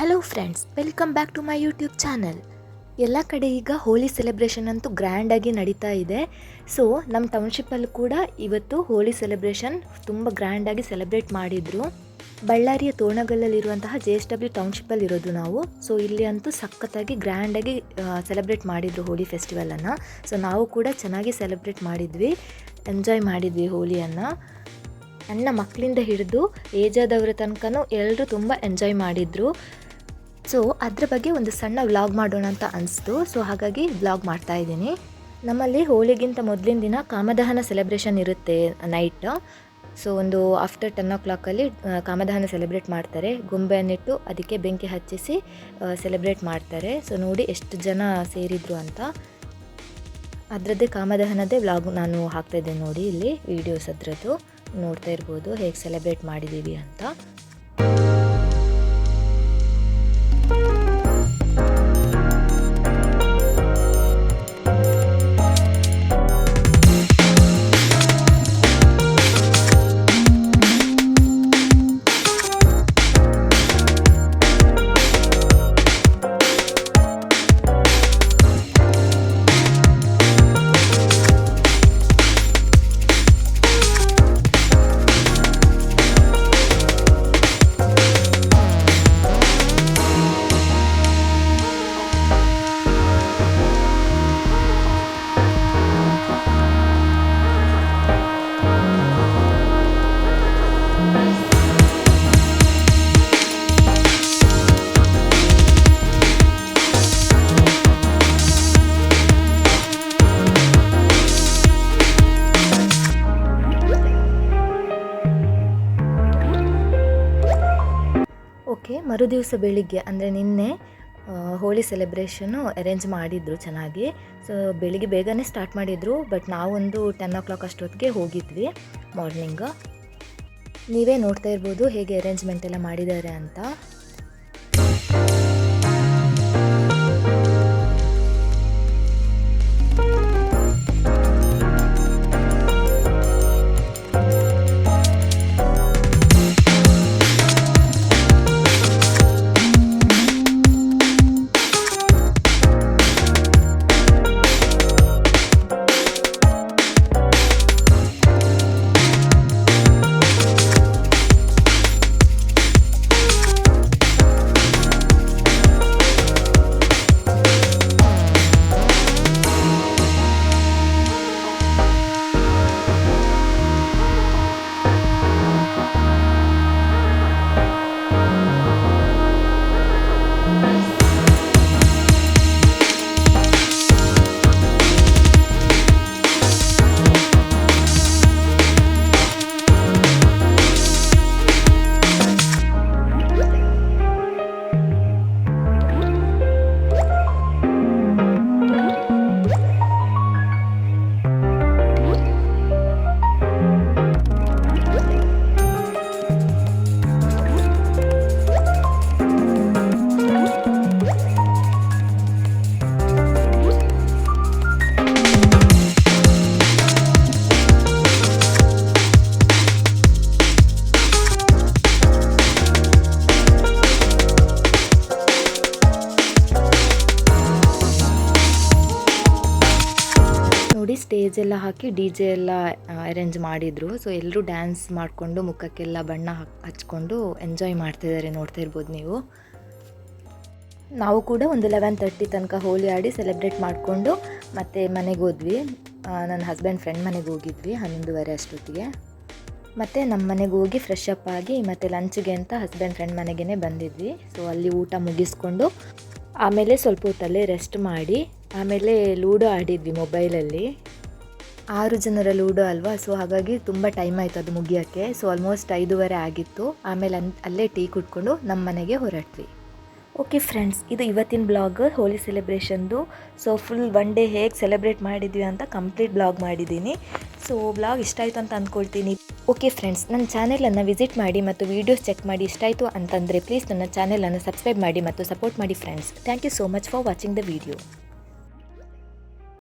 Hello friends welcome back to my YouTube channel ಎಲ್ಲ ಕಡೆ ಈಗ ಹೋಳಿ ಸೆಲೆಬ್ರೇಷನ್ ಅಂತೂ ಗ್ರ್ಯಾಂಡಾಗಿ ನಡೀತಾ ಇದೆ. ಸೊ ನಮ್ಮ ಟೌನ್ಶಿಪ್ಪಲ್ಲಿ ಕೂಡ ಇವತ್ತು ಹೋಳಿ ಸೆಲೆಬ್ರೇಷನ್ ತುಂಬ ಗ್ರ್ಯಾಂಡಾಗಿ ಸೆಲೆಬ್ರೇಟ್ ಮಾಡಿದರು. ಬಳ್ಳಾರಿಯ ತೋರಣಗಲ್ಲಲ್ಲಿರುವಂತಹ ಜೆ ಎಸ್ ಡಬ್ಲ್ಯೂ ಟೌನ್ಶಿಪ್ಪಲ್ಲಿ ಇರೋದು ನಾವು. ಸೊ ಇಲ್ಲಿ ಅಂತೂ ಸಖತ್ತಾಗಿ ಗ್ರ್ಯಾಂಡಾಗಿ ಸೆಲೆಬ್ರೇಟ್ ಮಾಡಿದರು ಹೋಳಿ ಫೆಸ್ಟಿವಲನ್ನು ಸೊ ನಾವು ಕೂಡ ಚೆನ್ನಾಗಿ ಸೆಲೆಬ್ರೇಟ್ ಮಾಡಿದ್ವಿ ಎಂಜಾಯ್ ಮಾಡಿದ್ವಿ ಹೋಳಿಯನ್ನು ನನ್ನ ಮಕ್ಕಳಿಂದ ಹಿಡಿದು ಏಜಾದವರ ತನಕನೂ ಎಲ್ಲರೂ ತುಂಬ ಎಂಜಾಯ್ ಮಾಡಿದರು. ಸೊ ಅದ್ರ ಬಗ್ಗೆ ಒಂದು ಸಣ್ಣ ವ್ಲಾಗ್ ಮಾಡೋಣ ಅಂತ ಅನಿಸ್ತು. ಸೊ ಹಾಗಾಗಿ ವ್ಲಾಗ್ ಮಾಡ್ತಾ ಇದ್ದೀನಿ. ನಮ್ಮಲ್ಲಿ ಹೋಳಿಗಿಂತ ಮೊದಲಿನ ದಿನ ಕಾಮದಹನ ಸೆಲೆಬ್ರೇಷನ್ ಇರುತ್ತೆ ನೈಟ್ ಸೊ ಒಂದು ಆಫ್ಟರ್ ಟೆನ್ ಓ ಕ್ಲಾಕಲ್ಲಿ ಕಾಮದಹನ ಸೆಲೆಬ್ರೇಟ್ ಮಾಡ್ತಾರೆ. ಗೊಂಬೆಯನ್ನಿಟ್ಟು ಅದಕ್ಕೆ ಬೆಂಕಿ ಹಚ್ಚಿಸಿ ಸೆಲೆಬ್ರೇಟ್ ಮಾಡ್ತಾರೆ. ಸೊ ನೋಡಿ ಎಷ್ಟು ಜನ ಸೇರಿದ್ರು ಅಂತ. ಅದರದ್ದೇ ಕಾಮದಹನದೇ ವ್ಲಾಗ್ ನಾನು ಹಾಕ್ತಾಯಿದ್ದೆ ನೋಡಿ ಇಲ್ಲಿ ವೀಡಿಯೋಸ್ ಅದರದ್ದು. ನೋಡ್ತಾ ಇರ್ಬೋದು ಹೇಗೆ ಸೆಲೆಬ್ರೇಟ್ ಮಾಡಿದ್ದೀವಿ ಅಂತ. ಓಕೆ ಮರುದಿವಸ ಬೆಳಿಗ್ಗೆ, ಅಂದರೆ ನಿನ್ನೆ ಹೋಳಿ ಸೆಲೆಬ್ರೇಷನ್ನು ಅರೇಂಜ್ ಮಾಡಿದ್ರು ಚೆನ್ನಾಗಿ. ಸೊ ಬೆಳಿಗ್ಗೆ ಬೇಗನೆ ಸ್ಟಾರ್ಟ್ ಮಾಡಿದರು ಬಟ್ ನಾವೊಂದು ಟೆನ್ ಓ ಕ್ಲಾಕ್ ಅಷ್ಟೊತ್ತಿಗೆ ಹೋಗಿದ್ವಿ ಮಾರ್ನಿಂಗ್ ನೀವೇ ನೋಡ್ತಾ ಇರ್ಬೋದು ಹೇಗೆ ಅರೇಂಜ್ಮೆಂಟ್ ಎಲ್ಲ ಮಾಡಿದ್ದಾರೆ ಅಂತ. ಸ್ಟೇಜ್ ಎಲ್ಲ ಹಾಕಿ ಡಿ ಜೆ ಎಲ್ಲ ಅರೇಂಜ್ ಮಾಡಿದರು. ಸೊ ಎಲ್ಲರೂ ಡ್ಯಾನ್ಸ್ ಮಾಡಿಕೊಂಡು ಮುಖಕ್ಕೆಲ್ಲ ಬಣ್ಣ ಹಚ್ಕೊಂಡು ಎಂಜಾಯ್ ಮಾಡ್ತಿದ್ದಾರೆ ನೋಡ್ತಾ ಇರ್ಬೋದು ನೀವು. ನಾವು ಕೂಡ ಒಂದು ಲೆವೆನ್ ತರ್ಟಿ ತನಕ ಹೋಲಿ ಆಡಿ ಸೆಲೆಬ್ರೇಟ್ ಮಾಡಿಕೊಂಡು ಮತ್ತೆ ಮನೆಗೆ ಹೋದ್ವಿ. ನನ್ನ ಹಸ್ಬೆಂಡ್ ಫ್ರೆಂಡ್ ಮನೆಗೆ ಹೋಗಿದ್ವಿ, ಹನ್ನೊಂದುವರೆ ಅಷ್ಟೊತ್ತಿಗೆ. ಮತ್ತು ನಮ್ಮ ಮನೆಗೆ ಹೋಗಿ ಫ್ರೆಶ್ ಅಪ್ ಆಗಿ ಮತ್ತು ಲಂಚ್ಗೆ ಅಂತ ಹಸ್ಬೆಂಡ್ ಫ್ರೆಂಡ್ ಮನೆಗೇ ಬಂದಿದ್ವಿ. ಸೊ ಅಲ್ಲಿ ಊಟ ಮುಗಿಸ್ಕೊಂಡು ಆಮೇಲೆ ಸ್ವಲ್ಪ ಹೊತ್ತಲ್ಲೇ ರೆಸ್ಟ್ ಮಾಡಿ, ಆಮೇಲೆ ಲೂಡೋ ಆಡಿದ್ವಿ ಮೊಬೈಲಲ್ಲಿ ಆರು ಜನರ ಲೂಡೋ ಅಲ್ವಾ? ಸೊ ಹಾಗಾಗಿ ತುಂಬ ಟೈಮ್ ಆಯಿತು ಅದು ಮುಗಿಯೋಕ್ಕೆ. ಸೊ ಆಲ್ಮೋಸ್ಟ್ ಐದೂವರೆ ಆಗಿತ್ತು. ಆಮೇಲೆ ಅನ್ ಅಲ್ಲೇ ಟೀ ಕುಟ್ಕೊಂಡು ನಮ್ಮ ಮನೆಗೆ ಹೊರಟ್ವಿ. ಓಕೆ ಫ್ರೆಂಡ್ಸ್ ಇದು ಇವತ್ತಿನ ಬ್ಲಾಗ್ ಹೋಲಿ ಸೆಲೆಬ್ರೇಷನ್ದು ಸೊ ಫುಲ್ ಒನ್ ಡೇ ಹೇಗೆ ಸೆಲೆಬ್ರೇಟ್ ಮಾಡಿದ್ವಿ ಅಂತ ಕಂಪ್ಲೀಟ್ ಬ್ಲಾಗ್ ಮಾಡಿದ್ದೀನಿ. ಸೊ ಬ್ಲಾಗ್ ಇಷ್ಟ ಆಯಿತು ಅಂತ ಅಂದ್ಕೊಳ್ತೀನಿ ಓಕೆ ಫ್ರೆಂಡ್ಸ್ ನನ್ನ ಚಾನೆಲನ್ನು ವಿಸಿಟ್ ಮಾಡಿ ಮತ್ತು ವೀಡಿಯೋಸ್ ಚೆಕ್ ಮಾಡಿ ಇಷ್ಟ ಆಯಿತು ಅಂತಂದರೆ ಪ್ಲೀಸ್ ನನ್ನ ಚಾನೆಲನ್ನು ಸಬ್ಸ್ಕ್ರೈಬ್ ಮಾಡಿ ಮತ್ತು ಸಪೋರ್ಟ್ ಮಾಡಿ friends thank you so much for watching the video